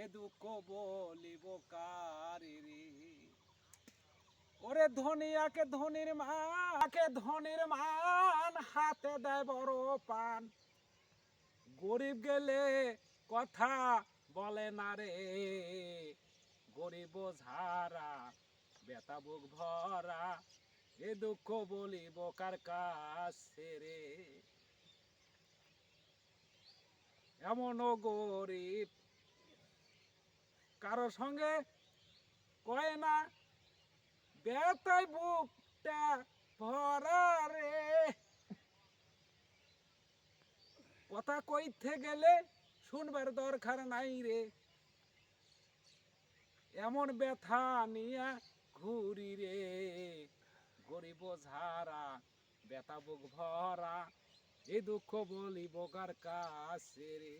এ দুঃখ বলিব ওরে ধনিয়াকে ধনির মাকে ধনির মান, হাতে দেয় বড় পান। গরিব গেলে কথা বলে না রে। গরিব ঝারা বেতা বুক ভরা। এ দুঃখ বলিব কার কাছে রে। এমনও গরিব সঙ্গে কয় না, বেতাই বুকটা ভরা রে। কথা কইতে গেলে শুনবার দরকার নাই রে। এমন ব্যথা নিয়া ঘুরি রে। গরিব ঝারা ব্যথা বুক ভরা এই দুঃখ বলিব কার কাছে রে?